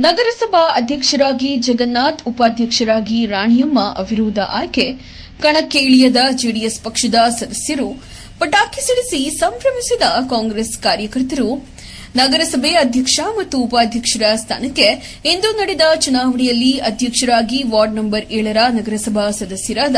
ನಗರಸಭಾ ಅಧ್ಯಕ್ಷರಾಗಿ ಜಗನ್ನಾಥ್, ಉಪಾಧ್ಯಕ್ಷರಾಗಿ ರಾಣಿಯಮ್ಮ ಅವಿರೋಧ ಆಯ್ಕೆ. ಕಣಕ್ಕೆ ಇಳಿಯದ ಜೆಡಿಎಸ್ ಪಕ್ಷದ ಸದಸ್ಯರು ಪಟಾಕಿ ಸಿಡಿಸಿ ಸಂಭ್ರಮಿಸಿದ ಕಾಂಗ್ರೆಸ್ ಕಾರ್ಯಕರ್ತರು. ನಗರಸಭೆ ಅಧ್ಯಕ್ಷ ಮತ್ತು ಉಪಾಧ್ಯಕ್ಷರ ಸ್ಥಾನಕ್ಕೆ ಇಂದು ನಡೆದ ಚುನಾವಣೆಯಲ್ಲಿ ಅಧ್ಯಕ್ಷರಾಗಿ ವಾರ್ಡ್ ನಂಬರ್ ಏಳರ ನಗರಸಭಾ ಸದಸ್ಯರಾದ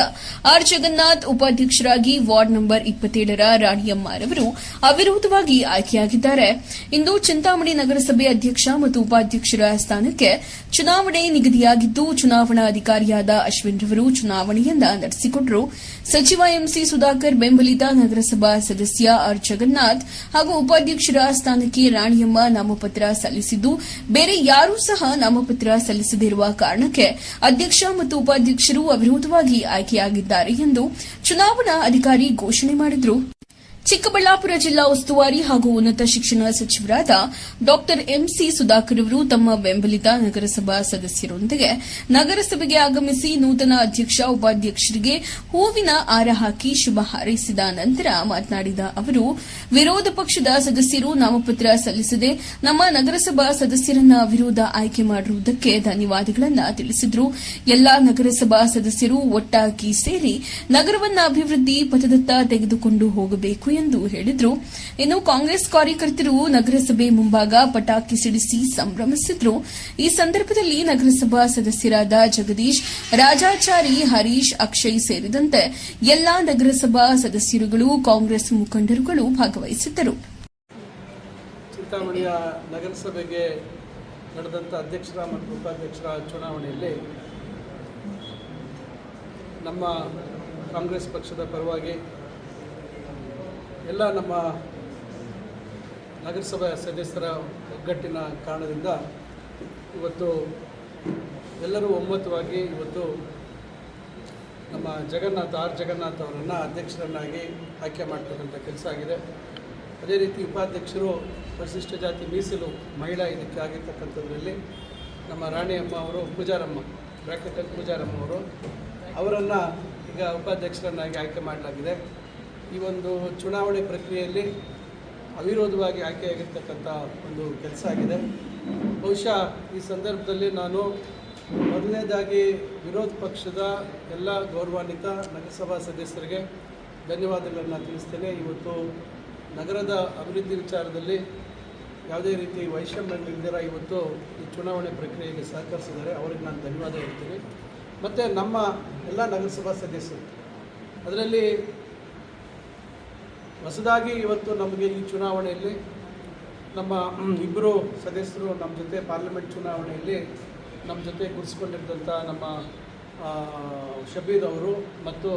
ಆರ್ ಜಗನ್ನಾಥ್, ಉಪಾಧ್ಯಕ್ಷರಾಗಿ ವಾರ್ಡ್ ನಂಬರ್ ಇಪ್ಪತ್ತೇಳರ ರಾಣಿಯಮ್ಮರವರು ಅವಿರೋಧವಾಗಿ ಆಯ್ಕೆಯಾಗಿದ್ದಾರೆ. ಇಂದು ಚಿಂತಾಮಣಿ ನಗರಸಭೆ ಅಧ್ಯಕ್ಷ ಮತ್ತು ಉಪಾಧ್ಯಕ್ಷರ ಸ್ಥಾನಕ್ಕೆ ಚುನಾವಣೆ ನಿಗದಿಯಾಗಿದ್ದು, ಚುನಾವಣಾಧಿಕಾರಿಯಾದ ಅಶ್ವಿನ್ ರವರು ಚುನಾವಣೆಯನ್ನ ನಡೆಸಿಕೊಟ್ಟರು ಸಚಿವ ಎಂಸಿ ಸುಧಾಕರ್ ಬೆಂಬಲಿತ ನಗರಸಭಾ ಸದಸ್ಯ ಆರ್ ಜಗನ್ನಾಥ್ ಹಾಗೂ ಉಪಾಧ್ಯಕ್ಷರ ಸ್ಥಾನಕ್ಕೆ ರಾಣಿಯಮ್ಮ ನಾಮಪತ್ರ ಸಲ್ಲಿಸಿದ್ದು, ಬೇರೆ ಯಾರೂ ಸಹ ನಾಮಪತ್ರ ಸಲ್ಲಿಸದಿರುವ ಕಾರಣಕ್ಕೆ ಅಧ್ಯಕ್ಷ ಮತ್ತು ಉಪಾಧ್ಯಕ್ಷರು ಅವಿರೋಧವಾಗಿ ಆಯ್ಕೆಯಾಗಿದ್ದಾರೆ ಎಂದು ಚುನಾವಣಾ ಅಧಿಕಾರಿ ಘೋಷಣೆ ಮಾಡಿದರು. ಚಿಕ್ಕಬಳ್ಳಾಪುರ ಜಿಲ್ಲಾ ಉಸ್ತುವಾರಿ ಹಾಗೂ ಉನ್ನತ ಶಿಕ್ಷಣ ಸಚಿವರಾದ ಡಾ ಎಂಸಿ ಸುಧಾಕರ್ ಅವರು ತಮ್ಮ ಬೆಂಬಲಿತ ನಗರಸಭಾ ಸದಸ್ಯರೊಂದಿಗೆ ನಗರಸಭೆಗೆ ಆಗಮಿಸಿ ನೂತನ ಅಧ್ಯಕ್ಷ, ಉಪಾಧ್ಯಕ್ಷರಿಗೆ ಹೂವಿನ ಆರ ಹಾಕಿ ಶುಭ ಹಾರೈಸಿದ ನಂತರ ಮಾತನಾಡಿದ ಅವರು, ವಿರೋಧ ಪಕ್ಷದ ಸದಸ್ಯರು ನಾಮಪತ್ರ ಸಲ್ಲಿಸದೆ ನಮ್ಮ ನಗರಸಭಾ ಸದಸ್ಯರನ್ನ ವಿರೋಧ ಆಯ್ಕೆ ಮಾಡಿರುವುದಕ್ಕೆ ಧನ್ಯವಾದಗಳನ್ನು ತಿಳಿಸಿದರು. ಎಲ್ಲಾ ನಗರಸಭಾ ಸದಸ್ಯರು ಒಟ್ಟಾಗಿ ಸೇರಿ ನಗರವನ್ನ ಅಭಿವೃದ್ಧಿ ಪಥದತ್ತ ತೆಗೆದುಕೊಂಡು ಹೋಗಬೇಕು ಎಂದು ಹೇಳಿದರು. ಇನ್ನು ಕಾಂಗ್ರೆಸ್ ಕಾರ್ಯಕರ್ತರು ನಗರಸಭೆ ಮುಂಭಾಗ ಪಟಾಕಿ ಸಿಡಿಸಿ ಸಂಭ್ರಮಿಸಿದ್ರು. ಈ ಸಂದರ್ಭದಲ್ಲಿ ನಗರಸಭಾ ಸದಸ್ಯರಾದ ಜಗದೀಶ್, ರಾಜಾಚಾರಿ ಹರೀಶ್, ಅಕ್ಷಯ್ ಸೇರಿದಂತೆ ಎಲ್ಲಾ ನಗರಸಭಾ ಸದಸ್ಯರುಗಳು, ಕಾಂಗ್ರೆಸ್ ಮುಖಂಡರುಗಳು ಭಾಗವಹಿಸಿದ್ದರು. ಚಿಂತಾಮಣಿಯ ನಗರಸಭೆಗೆ ನಡೆದಂಥ ಅಧ್ಯಕ್ಷರ ಮತ್ತು ಉಪಾಧ್ಯಕ್ಷರ ಚುನಾವಣೆಯಲ್ಲಿ ನಮ್ಮ ಕಾಂಗ್ರೆಸ್ ಪಕ್ಷದ ಪರವಾಗಿ ಎಲ್ಲ ನಮ್ಮ ನಗರಸಭೆ ಸದಸ್ಯರ ಒಗ್ಗಟ್ಟಿನ ಕಾರಣದಿಂದ ಇವತ್ತು ಎಲ್ಲರೂ ಒಮ್ಮತವಾಗಿ ಇವತ್ತು ನಮ್ಮ ಜಗನ್ನಾಥ, ಆರ್. ಜಗನ್ನಾಥ್ ಅವರನ್ನು ಅಧ್ಯಕ್ಷರನ್ನಾಗಿ ಆಯ್ಕೆ ಮಾಡ್ತಕ್ಕಂಥ ಕೆಲಸ ಆಗಿದೆ. ಅದೇ ರೀತಿ ಉಪಾಧ್ಯಕ್ಷರು, ಪರಿಶಿಷ್ಟ ಜಾತಿ ಮೀಸಲು ಮಹಿಳಾ ಇದಕ್ಕೆ ಆಗಿರ್ತಕ್ಕಂಥದ್ರಲ್ಲಿ ನಮ್ಮ ರಾಣಿಯಮ್ಮ ಅವರು, ಪೂಜಾರಮ್ಮ, ಬ್ರಾಕೆಟಲ್ಲಿ ಪೂಜಾರಮ್ಮ ಅವರು ಅವರನ್ನು ಈಗ ಉಪಾಧ್ಯಕ್ಷರನ್ನಾಗಿ ಆಯ್ಕೆ ಮಾಡಲಾಗಿದೆ. ಈ ಒಂದು ಚುನಾವಣೆ ಪ್ರಕ್ರಿಯೆಯಲ್ಲಿ ಅವಿರೋಧವಾಗಿ ಆಯ್ಕೆಯಾಗಿರ್ತಕ್ಕಂಥ ಒಂದು ಕೆಲಸ ಆಗಿದೆ. ಬಹುಶಃ ಈ ಸಂದರ್ಭದಲ್ಲಿ ನಾನು ಮೊದಲನೇದಾಗಿ ವಿರೋಧ ಪಕ್ಷದ ಎಲ್ಲ ಗೌರವಾನ್ವಿತ ನಗರಸಭಾ ಸದಸ್ಯರಿಗೆ ಧನ್ಯವಾದಗಳನ್ನು ತಿಳಿಸ್ತೇನೆ. ಇವತ್ತು ನಗರದ ಅಭಿವೃದ್ಧಿ ವಿಚಾರದಲ್ಲಿ ಯಾವುದೇ ರೀತಿ ವೈಷಮ್ಯಗಳಿಲ್ದಿರ ಇವತ್ತು ಈ ಚುನಾವಣೆ ಪ್ರಕ್ರಿಯೆಗೆ ಸಹಕರಿಸಿದ್ದಾರೆ. ಅವರಿಗೆ ನಾನು ಧನ್ಯವಾದ ಹೇಳ್ತೀನಿ. ಮತ್ತು ನಮ್ಮ ಎಲ್ಲ ನಗರಸಭಾ ಸದಸ್ಯರು, ಅದರಲ್ಲಿ ಹೊಸದಾಗಿ ಇವತ್ತು ನಮಗೆ ಈ ಚುನಾವಣೆಯಲ್ಲಿ ನಮ್ಮ ಇಬ್ಬರು ಸದಸ್ಯರು ನಮ್ಮ ಜೊತೆ ಪಾರ್ಲಿಮೆಂಟ್ ಚುನಾವಣೆಯಲ್ಲಿ ನಮ್ಮ ಜೊತೆ ಗುರುಸ್ಕೊಂಡಿದ್ದಂಥ ನಮ್ಮ ಶಬೀದ್ ಅವರು ಮತ್ತು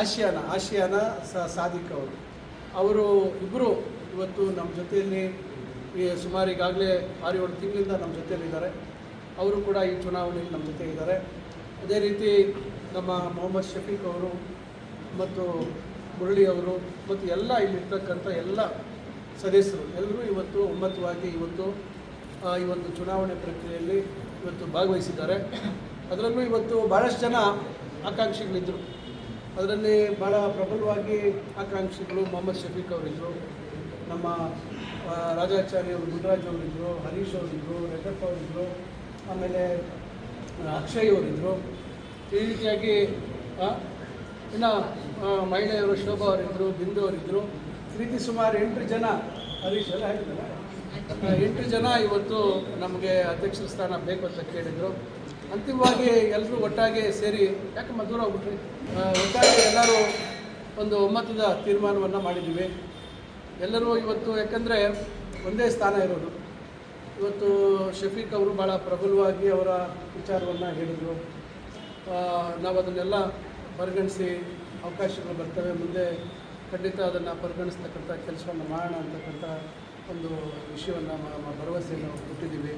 ಆಶಿಯಾನ ಆಶಿಯಾನ ಸಾದಿಕ್ ಅವರು. ಅವರು ಇಬ್ಬರು ಇವತ್ತು ನಮ್ಮ ಜೊತೆಯಲ್ಲಿ ಸುಮಾರು ಈಗಾಗಲೇ ಆರು ಏಳು ತಿಂಗಳಿಂದ ನಮ್ಮ ಜೊತೆಯಲ್ಲಿದ್ದಾರೆ ಅವರು ಕೂಡ ಈ ಚುನಾವಣೆಯಲ್ಲಿ ನಮ್ಮ ಜೊತೆ ಇದ್ದಾರೆ. ಅದೇ ರೀತಿ ನಮ್ಮ ಮೊಹಮ್ಮದ್ ಶಫೀಕ್ ಅವರು ಮತ್ತು ಮುರಳಿಯವರು ಮತ್ತು ಎಲ್ಲ ಇಲ್ಲಿರ್ತಕ್ಕಂಥ ಎಲ್ಲ ಸದಸ್ಯರು, ಎಲ್ಲರೂ ಇವತ್ತು ಒಮ್ಮತವಾಗಿ ಇವತ್ತು ಈ ಒಂದು ಚುನಾವಣೆ ಪ್ರಕ್ರಿಯೆಯಲ್ಲಿ ಇವತ್ತು ಭಾಗವಹಿಸಿದ್ದಾರೆ. ಅದರಲ್ಲೂ ಇವತ್ತು ಭಾಳಷ್ಟು ಜನ ಆಕಾಂಕ್ಷಿಗಳಿದ್ದರು ಅದರಲ್ಲಿ ಭಾಳ ಪ್ರಬಲವಾಗಿ ಆಕಾಂಕ್ಷಿಗಳು ಮೊಹಮ್ಮದ್ ಶಫೀಕ್ ಅವರಿದ್ದರು ನಮ್ಮ ರಾಜಾಚಾರ್ಯ ಅವರು ಗುರುರಾಜ್ ಅವರಿದ್ದರು ಹರೀಶ್ ಅವರಿದ್ದರು ರೆಡ್ಡಪ್ಪ ಅವರಿದ್ದರು ಆಮೇಲೆ ಅಕ್ಷಯ್ ಅವರಿದ್ದರು ಈ ರೀತಿಯಾಗಿ ಇನ್ನು ಮಹಿಳೆಯರು ಶೋಭಾ ಅವರಿದ್ದರು ಬಿಂದು ಅವರಿದ್ದರು ಈ ರೀತಿ ಸುಮಾರು ಎಂಟು ಜನ ಹರೀಶ್ ಎಲ್ಲ ಹೇಳ್ತಾರೆ ಎಂಟು ಜನ ಇವತ್ತು ನಮಗೆ ಅಧ್ಯಕ್ಷರ ಸ್ಥಾನ ಬೇಕು ಅಂತ ಕೇಳಿದರು. ಅಂತಿಮವಾಗಿ ಎಲ್ಲರೂ ಒಟ್ಟಾಗಿ ಸೇರಿ ಯಾಕೆ ದೂರ ಹೋಗ್ಬಿಟ್ರಿ? ಒಟ್ಟಾಗಿ ಎಲ್ಲರೂ ಒಂದು ಒಮ್ಮತದ ತೀರ್ಮಾನವನ್ನು ಮಾಡಿದ್ದೀವಿ. ಎಲ್ಲರೂ ಇವತ್ತು, ಯಾಕಂದರೆ ಒಂದೇ ಸ್ಥಾನ ಇರೋದು. ಇವತ್ತು ಶಫೀಕ್ ಅವರು ಭಾಳ ಪ್ರಬಲವಾಗಿ ಅವರ ವಿಚಾರವನ್ನು ಹೇಳಿದರು. ನಾವು ಅದನ್ನೆಲ್ಲ ಪರಿಗಣಿಸಿ ಅವಕಾಶಗಳು ಬರ್ತವೆ. ಮುಂದೆ ಖಂಡಿತ ಅದನ್ನು ಪರಿಗಣಿಸ್ತಕ್ಕಂಥ ಕೆಲಸವನ್ನು ಮಾಡೋಣ ಅಂತಕ್ಕಂಥ ಒಂದು ವಿಷಯವನ್ನು ನಮ್ಮ ಭರವಸೆಯನ್ನು ಕೊಟ್ಟಿದ್ದೀವಿ.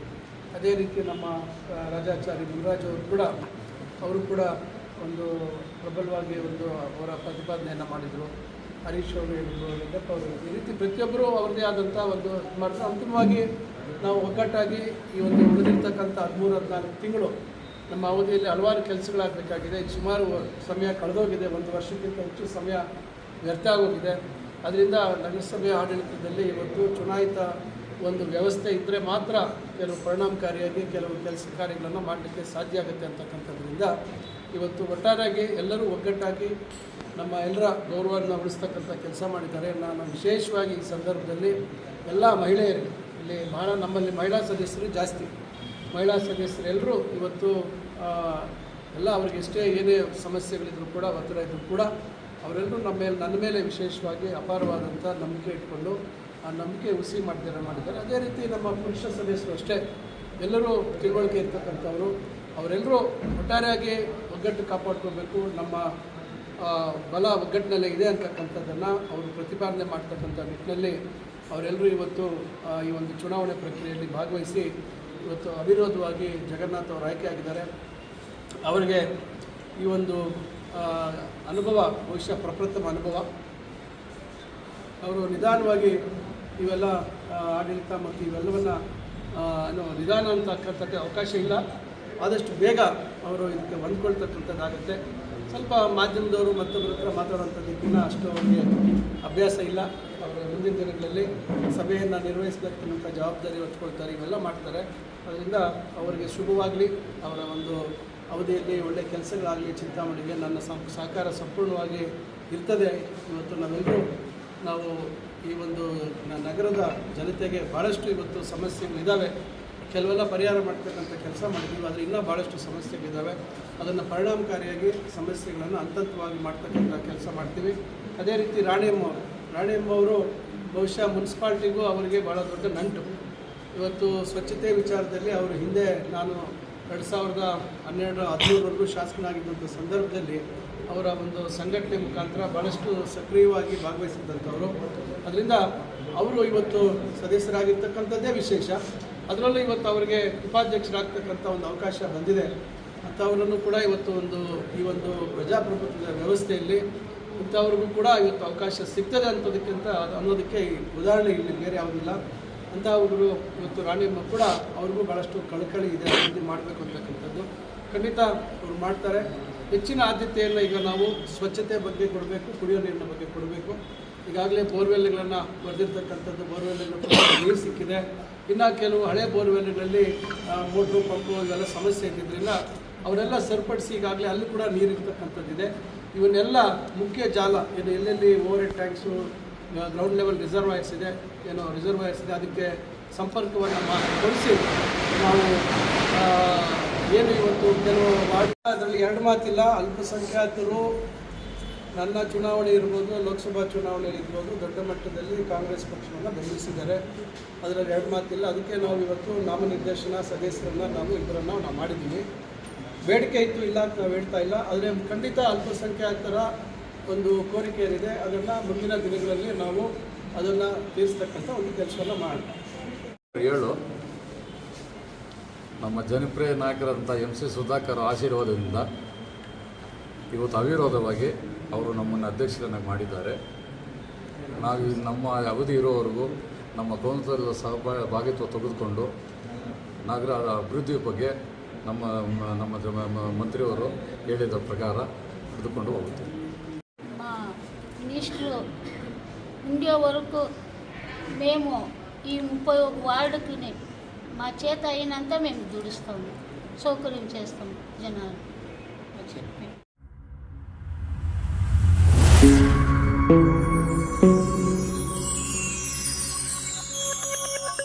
ಅದೇ ರೀತಿ ನಮ್ಮ ರಾಜಾಚಾರಿ ಗುರುರಾಜ್ ಅವರು ಕೂಡ ಅವರು ಕೂಡ ಒಂದು ಪ್ರಬಲವಾಗಿ ಒಂದು ಅವರ ಪ್ರತಿಪಾದನೆಯನ್ನು ಮಾಡಿದರು. ಹರೀಶ್ ಅವರು ಹೇಳಿದರು ಲಿಂಗಪ್ಪ ಅವರು. ಈ ರೀತಿ ಪ್ರತಿಯೊಬ್ಬರೂ ಅವ್ರದ್ದೇ ಆದಂಥ ಒಂದು ಮಾಡ್ತಾರೆ ಅಂತಿಮವಾಗಿ ನಾವು ಒಗ್ಗಟ್ಟಾಗಿ ಈ ಒಂದು ಉಳಿದಿರ್ತಕ್ಕಂಥ ಹದಿಮೂರು, ಹದಿನಾಲ್ಕು ತಿಂಗಳು ನಮ್ಮ ಅವಧಿಯಲ್ಲಿ ಹಲವಾರು ಕೆಲಸಗಳಾಗಬೇಕಾಗಿದೆ. ಸುಮಾರು ಸಮಯ ಕಳೆದೋಗಿದೆ. ಒಂದು ವರ್ಷಕ್ಕಿಂತ ಹೆಚ್ಚು ಸಮಯ ವ್ಯರ್ಥ ಆಗೋಗಿದೆ. ಅದರಿಂದ ನಗರಸಭೆ ಆಡಳಿತದಲ್ಲಿ ಇವತ್ತು ಚುನಾಯಿತ ಒಂದು ವ್ಯವಸ್ಥೆ ಇದ್ದರೆ ಮಾತ್ರ ಕೆಲವು ಪರಿಣಾಮಕಾರಿಯಾಗಿ ಕೆಲವು ಕೆಲಸ ಕಾರ್ಯಗಳನ್ನು ಮಾಡಲಿಕ್ಕೆ ಸಾಧ್ಯ ಆಗುತ್ತೆ ಅಂತಕ್ಕಂಥದ್ರಿಂದ ಇವತ್ತು ಒಟ್ಟಾರೆಯಾಗಿ ಎಲ್ಲರೂ ಒಗ್ಗಟ್ಟಾಗಿ ನಮ್ಮ ಎಲ್ಲರ ಗೌರವವನ್ನು ಉಳಿಸ್ತಕ್ಕಂಥ ಕೆಲಸ ಮಾಡಿದ್ದಾರೆ. ನಾನು ವಿಶೇಷವಾಗಿ ಈ ಸಂದರ್ಭದಲ್ಲಿ ಎಲ್ಲ ಮಹಿಳೆಯರಿಗೆ, ಇಲ್ಲಿ ಬಹಳ ನಮ್ಮಲ್ಲಿ ಮಹಿಳಾ ಸದಸ್ಯರು ಜಾಸ್ತಿ. ಮಹಿಳಾ ಸದಸ್ಯರೆಲ್ಲರೂ ಇವತ್ತು ಎಲ್ಲ ಅವ್ರಿಗೆ ಎಷ್ಟೇ ಏನೇ ಸಮಸ್ಯೆಗಳಿದ್ರು ಕೂಡ, ಒತ್ತಡ ಇದ್ದರೂ ಕೂಡ, ಅವರೆಲ್ಲರೂ ನಮ್ಮ ಮೇಲೆ, ನನ್ನ ಮೇಲೆ ವಿಶೇಷವಾಗಿ ಅಪಾರವಾದಂಥ ನಂಬಿಕೆ ಇಟ್ಕೊಂಡು ಆ ನಂಬಿಕೆ ಹುಸಿ ಮಾಡ್ತಾರೆ ಮಾಡಿದ್ದಾರೆ. ಅದೇ ರೀತಿ ನಮ್ಮ ಪುರುಷ ಸದಸ್ಯರು ಅಷ್ಟೇ. ಎಲ್ಲರೂ ತಿಳುವಳಿಕೆ ಇರ್ತಕ್ಕಂಥವರು. ಅವರೆಲ್ಲರೂ ಒಟ್ಟಾರೆಯಾಗಿ ಒಗ್ಗಟ್ಟು ಕಾಪಾಡ್ಕೋಬೇಕು. ನಮ್ಮ ಬಲ ಒಗ್ಗಟ್ಟಿನಲ್ಲೇ ಇದೆ ಅಂತಕ್ಕಂಥದ್ದನ್ನು ಅವರು ಪ್ರತಿಪಾದನೆ ಮಾಡ್ತಕ್ಕಂಥ ನಿಟ್ಟಿನಲ್ಲಿ ಅವರೆಲ್ಲರೂ ಇವತ್ತು ಈ ಒಂದು ಚುನಾವಣೆ ಪ್ರಕ್ರಿಯೆಯಲ್ಲಿ ಭಾಗವಹಿಸಿ ಇವತ್ತು ಅವಿರೋಧವಾಗಿ ಜಗನ್ನಾಥ್ ಅವರು ಆಯ್ಕೆಯಾಗಿದ್ದಾರೆ ಅವರಿಗೆ ಈ ಒಂದು ಅನುಭವ, ಬಹುಶಃ ಪ್ರಪ್ರಥಮ ಅನುಭವ. ಅವರು ನಿಧಾನವಾಗಿ ಇವೆಲ್ಲ ಆಡಳಿತ ಮತ್ತು ಇವೆಲ್ಲವನ್ನು ನಿಧಾನ ಅಂತಕ್ಕಂಥದ್ದು ಅವಕಾಶ ಇಲ್ಲ. ಆದಷ್ಟು ಬೇಗ ಅವರು ಇದಕ್ಕೆ ಹೊಂದ್ಕೊಳ್ತಕ್ಕಂಥದ್ದಾಗುತ್ತೆ. ಸ್ವಲ್ಪ ಮಾಧ್ಯಮದವರು ಮತ್ತೊಬ್ಬರ ಹತ್ರ ಮಾತಾಡುವಂಥದ್ದಕ್ಕಿಂತ ಅಷ್ಟು ಅವರಿಗೆ ಅಭ್ಯಾಸ ಇಲ್ಲ. ಅವರ ಮುಂದಿನ ದಿನಗಳಲ್ಲಿ ಸಭೆಯನ್ನು ನಿರ್ವಹಿಸತಕ್ಕಂಥ ಜವಾಬ್ದಾರಿ ಹೊತ್ಕೊಳ್ತಾರೆ, ಇವೆಲ್ಲ ಮಾಡ್ತಾರೆ. ಅದರಿಂದ ಅವರಿಗೆ ಶುಭವಾಗಲಿ. ಅವರ ಒಂದು ಅವಧಿಯಲ್ಲಿ ಒಳ್ಳೆಯ ಕೆಲಸಗಳಾಗಲಿ, ಚಿಂತಾಮಣಿಗೆ ನನ್ನ ಸಹಕಾರ ಸಂಪೂರ್ಣವಾಗಿ ಇರ್ತದೆ ಇವತ್ತು ನಾವೆಲ್ಲರೂ ನಾವು ಈ ಒಂದು ನಗರದ ಜನತೆಗೆ ಭಾಳಷ್ಟು ಇವತ್ತು ಸಮಸ್ಯೆಗಳಿದ್ದಾವೆ. ಕೆಲವೆಲ್ಲ ಪರಿಹಾರ ಮಾಡ್ತಕ್ಕಂಥ ಕೆಲಸ ಮಾಡಿದ್ದೀವಿ, ಆದರೆ ಇನ್ನೂ ಭಾಳಷ್ಟು ಸಮಸ್ಯೆಗಳಿದ್ದಾವೆ. ಅದನ್ನು ಪರಿಣಾಮಕಾರಿಯಾಗಿ ಸಮಸ್ಯೆಗಳನ್ನು ಅಂತತ್ವವಾಗಿ ಮಾಡ್ತಕ್ಕಂಥ ಕೆಲಸ ಮಾಡ್ತೀವಿ. ಅದೇ ರೀತಿ ರಾಣಿಯಮ್ಮ ಅವರು. ರಾಣಿಯಮ್ಮ ಅವರು ಬಹುಶಃ ಮುನ್ಸಿಪಾಲ್ಟಿಗೂ ಅವರಿಗೆ ಭಾಳ ದೊಡ್ಡ ನಂಟು. ಇವತ್ತು ಸ್ವಚ್ಛತೆ ವಿಚಾರದಲ್ಲಿ ಅವರು ಹಿಂದೆ ನಾನು ಎರಡು ಸಾವಿರದ ಹನ್ನೆರಡು ಹದಿಮೂರವರೆಗೂ ಶಾಸಕನಾಗಿದ್ದಂಥ ಸಂದರ್ಭದಲ್ಲಿ ಅವರ ಒಂದು ಸಂಘಟನೆ ಮುಖಾಂತರ ಭಾಳಷ್ಟು ಸಕ್ರಿಯವಾಗಿ ಭಾಗವಹಿಸಿದ್ದಂಥವರು. ಅದರಿಂದ ಅವರು ಇವತ್ತು ಸದಸ್ಯರಾಗಿರ್ತಕ್ಕಂಥದ್ದೇ ವಿಶೇಷ. ಅದರಲ್ಲೂ ಇವತ್ತು ಅವರಿಗೆ ಉಪಾಧ್ಯಕ್ಷರಾಗ್ತಕ್ಕಂಥ ಒಂದು ಅವಕಾಶ ಬಂದಿದೆ. ಅಂಥವರನ್ನು ಕೂಡ ಇವತ್ತು ಒಂದು, ಈ ಒಂದು ಪ್ರಜಾಪ್ರಭುತ್ವದ ವ್ಯವಸ್ಥೆಯಲ್ಲಿ ಇಂಥವ್ರಿಗೂ ಕೂಡ ಇವತ್ತು ಅವಕಾಶ ಸಿಗ್ತದೆ ಅನ್ನೋದಕ್ಕಿಂತ ಅನ್ನೋದಕ್ಕೆ ಉದಾಹರಣೆ ಇಲ್ಲಿ ಬೇರೆ ಯಾವುದಿಲ್ಲ. ಅಂತ ಹುಡುಗರು ಇವತ್ತು ರಾಣಿಯಮ್ಮ ಕೂಡ ಅವ್ರಿಗೂ ಭಾಳಷ್ಟು ಕಳಕಳಿ ಇದೆ ಅಭಿವೃದ್ಧಿ ಮಾಡಬೇಕು ಅಂತಕ್ಕಂಥದ್ದು. ಖಂಡಿತ ಅವ್ರು ಮಾಡ್ತಾರೆ. ಹೆಚ್ಚಿನ ಆದ್ಯತೆಯನ್ನು ಈಗ ನಾವು ಸ್ವಚ್ಛತೆ ಬಗ್ಗೆ ಕೊಡಬೇಕು, ಕುಡಿಯೋ ನೀರಿನ ಬಗ್ಗೆ ಕೊಡಬೇಕು. ಈಗಾಗಲೇ ಬೋರ್ವೆಲ್ಗಳನ್ನು ಬರೆದಿರ್ತಕ್ಕಂಥದ್ದು ಬೋರ್ವೆಲ್ಗಳು ನೀರು ಸಿಕ್ಕಿದೆ. ಇನ್ನು ಕೆಲವು ಹಳೆ ಬೋರ್ವೆಲ್ಗಳಲ್ಲಿ ಮೋಟ್ರು, ಪಂಪು ಇವೆಲ್ಲ ಸಮಸ್ಯೆ ಇದ್ದಿದ್ದರಿಂದ ಅವರೆಲ್ಲ ಸರಿಪಡಿಸಿ ಈಗಾಗಲೇ ಅಲ್ಲಿ ಕೂಡ ನೀರು ಇರ್ತಕ್ಕಂಥದ್ದಿದೆ ಇವನ್ನೆಲ್ಲ ಮುಖ್ಯ ಜಾಲ, ಏನು ಎಲ್ಲೆಲ್ಲಿ over tanks ground level reservoirs ಇದೆ, ಏನೋ ರಿಸರ್ವಾಯರ್ಸ್ ಇದೆ, ಅದಕ್ಕೆ ಸಂಪರ್ಕವನ್ನು ಮಾಡಿಸಿ ನಾವು ಏನು ಇವತ್ತು ಕೆಲವು ವಾರ್ಡ್ ಅದರಲ್ಲಿ ಎರಡು ಮಾತಿಲ್ಲ, ಅಲ್ಪಸಂಖ್ಯಾತರು ನನ್ನ ಚುನಾವಣೆ ಇರ್ಬೋದು, ಲೋಕಸಭಾ ಚುನಾವಣೆ ಇರ್ಬೋದು, ದೊಡ್ಡ ಮಟ್ಟದಲ್ಲಿ ಕಾಂಗ್ರೆಸ್ ಪಕ್ಷವನ್ನು ಬೆಂಬಲಿಸಿದ್ದಾರೆ. ಅದರಲ್ಲಿ ಎರಡು ಮಾತಿಲ್ಲ. ಅದಕ್ಕೆ ನಾವು ಇವತ್ತು ನಾಮನಿರ್ದೇಶನ ಸದಸ್ಯರನ್ನು ನಾವು ಇದರನ್ನು ನಾವು ಮಾಡಿದ್ದೀವಿ. ಬೇಡಿಕೆ ಇತ್ತು ಇಲ್ಲ ಅಂತ ನಾವು ಹೇಳ್ತಾ ಇಲ್ಲ. ಆದರೆ ಖಂಡಿತ ಅಲ್ಪಸಂಖ್ಯಾತರ ಒಂದು ಕೋರಿಕೆ ಏನಿದೆ, ಅದನ್ನು ಮುಂದಿನ ದಿನಗಳಲ್ಲಿ ನಾವು ಅದನ್ನು ತೀರಿಸ್ತಕ್ಕಂಥ ಒಂದು ಕೆಲಸವನ್ನು ಮಾಡೋಣ. ಏಳು ನಮ್ಮ ಜನಪ್ರಿಯ ನಾಯಕರಂಥ ಎಂ ಸಿ ಸುಧಾಕರ್ ಆಶೀರ್ವಾದದಿಂದ ಇವತ್ತು ಅವಿರೋಧವಾಗಿ ಅವರು ನಮ್ಮನ್ನು ಅಧ್ಯಕ್ಷರನ್ನ ಮಾಡಿದ್ದಾರೆ. ನಾವು ನಮ್ಮ ಅವಧಿ ಇರೋವರೆಗೂ ನಮ್ಮ ಕೌನ್ಸಿಲ್ ಸಹಭಾ ಭಾಗಿತ್ವ ತೆಗೆದುಕೊಂಡು ನಗರ ಅಭಿವೃದ್ಧಿಯ ಬಗ್ಗೆ ನಮ್ಮ ನಮ್ಮ ಮಂತ್ರಿಯವರು ಹೇಳಿದ ಪ್ರಕಾರ ತೆಗೆದುಕೊಂಡು ಹೋಗುತ್ತೇವೆ. మినిస్టరు ఉండే వరకు మేము ఈ ముప్పై ఒక వార్డుకి మా చేత అయినంత మేము దుడుస్తాము సౌకర్యం చేస్తాము జనాలు. చెప్పి